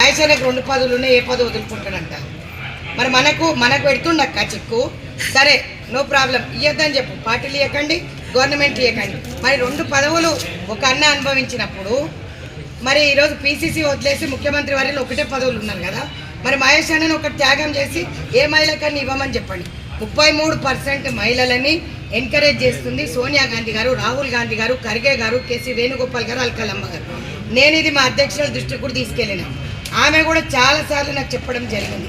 రాయసానికి రెండు పదవులు ఉన్నాయి ఏ పదవి వదులుకుంటాడంట. మరి మనకు మనకు పెడుతుండక్క చిక్కు. సరే నో ప్రాబ్లం. ఇవ్వద్దని చెప్పు. పార్టీలు ఇవ్వకండి గవర్నమెంట్ ఇవ్వకండి మరి రెండు పదవులు ఒక అన్న అనుభవించినప్పుడు మరి ఈరోజు పీసీసీ వదిలేసి ముఖ్యమంత్రి వారిలో ఒకటే పదవులు ఉన్నారు కదా. మరి మహేష్ అన్నని ఒక త్యాగం చేసి ఏ మహిళకన్నా ఇవ్వమని చెప్పండి. ముప్పై మూడు పర్సెంట్ మహిళలని ఎంకరేజ్ చేస్తుంది సోనియా గాంధీ గారు రాహుల్ గాంధీ గారు ఖర్గే గారు కేసీ వేణుగోపాల్ గారు అల్కలమ్మ గారు. నేను ఇది మా అధ్యక్షుల దృష్టికి కూడా తీసుకెళ్ళిన. ఆమె కూడా చాలాసార్లు నాకు చెప్పడం జరిగింది.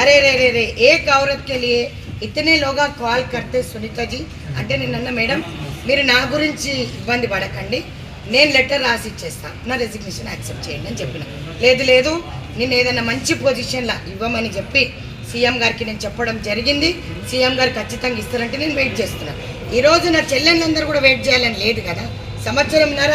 అరే రే రే రే ఏ కౌరత్ కెలియే ఇతనే లోగా కాల్ కడితే సునీతాజీ? అంటే నేను అన్న మేడం మీరు నా గురించి ఇబ్బంది పడకండి. నేను లెటర్ రాసి ఇచ్చేస్తాను నా రెసిగ్నేషన్ యాక్సెప్ట్ చేయండి అని చెప్పిన. లేదు లేదు. నేను ఏదైనా మంచి పొజిషన్లా ఇవ్వమని చెప్పి సీఎం గారికి నేను చెప్పడం జరిగింది. సీఎం గారు ఖచ్చితంగా ఇస్తారంటే నేను వెయిట్ చేస్తున్నాను ఈరోజు నా చెల్లెళ్ళందరూ కూడా వెయిట్ చేయాలని లేదు కదా. సంవత్సరంన్నర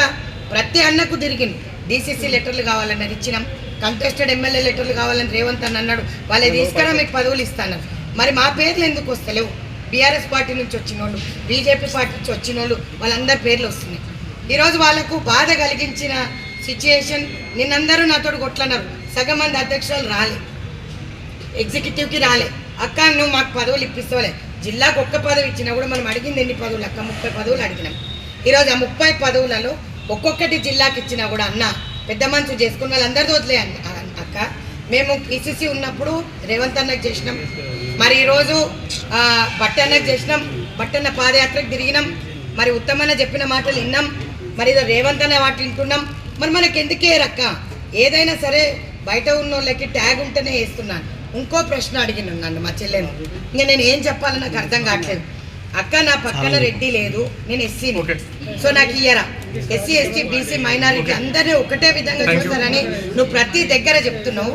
ప్రతి అన్నకు తిరిగింది. డీసీసీ లెటర్లు కావాలన్నారు ఇచ్చినాం. కంటెస్టెడ్ ఎమ్మెల్యే లెటర్లు కావాలని రేవంత్ అని అన్నాడు. వాళ్ళే తీసుకురా మీకు పదవులు ఇస్తాను మరి మా పేర్లు ఎందుకు వస్తలేవు? బీఆర్ఎస్ పార్టీ నుంచి వచ్చిన వాళ్ళు బీజేపీ పార్టీ నుంచి వచ్చిన వాళ్ళు వాళ్ళందరి పేర్లు వస్తున్నాయి. ఈరోజు వాళ్ళకు బాధ కలిగించిన సిచ్యుయేషన్ నిన్నందరూ నాతో కొట్లన్నారు సగం మంది అధ్యక్షులు రాలే. ఎగ్జిక్యూటివ్కి రాలే. అక్క నువ్వు మాకు పదవులు ఇప్పిస్తావులే. జిల్లాకు ఒక్క పదవి ఇచ్చినా కూడా మనం అడిగింది ఎన్ని పదవులు? అక్క ముప్పై పదవులు అడిగినాం. ఈరోజు ఆ ముప్పై పదవులలో ఒక్కొక్కటి జిల్లాకి ఇచ్చినా కూడా అన్న పెద్ద మనుషులు చేసుకున్న వాళ్ళందరితో వదిలే అక్క. మేము పిసిసి ఉన్నప్పుడు రేవంత్ అన్నకు చేసినాం. మరి ఈరోజు బట్టన్నకు చేసినాం. బట్టన్న పాదయాత్రకు తిరిగినాం. మరి ఉత్తమన్న చెప్పిన మాటలు విన్నాం. మరి ఏదో రేవంత్ అన్న వాటి వింటున్నాం. మరి మనకి ఎందుకే రక్క ఏదైనా సరే బయట ఉన్న వాళ్ళకి ట్యాగ్ ఉంటేనే వేస్తున్నాను. ఇంకో ప్రశ్న అడిగిన నన్ను మా చెల్లెను. ఇంకా నేను ఏం చెప్పాలో నాకు అర్థం కావట్లేదు. అక్క నా పక్కన రెడ్డి లేదు నేను ఎస్సీని. సో నాకు ఇయ్యరా? ఎస్సీ ఎస్టీ బీసీ మైనారిటీ అందరినీ ఒకటే విధంగా చూస్తారని నువ్వు ప్రతి దగ్గర చెప్తున్నావు.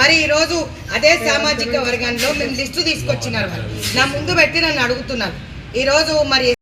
మరి ఈరోజు అదే సామాజిక వర్గంలో మేము లిస్టు తీసుకొచ్చినారు. నా ముందు పెట్టి నన్ను అడుగుతున్నారు. ఈరోజు మరి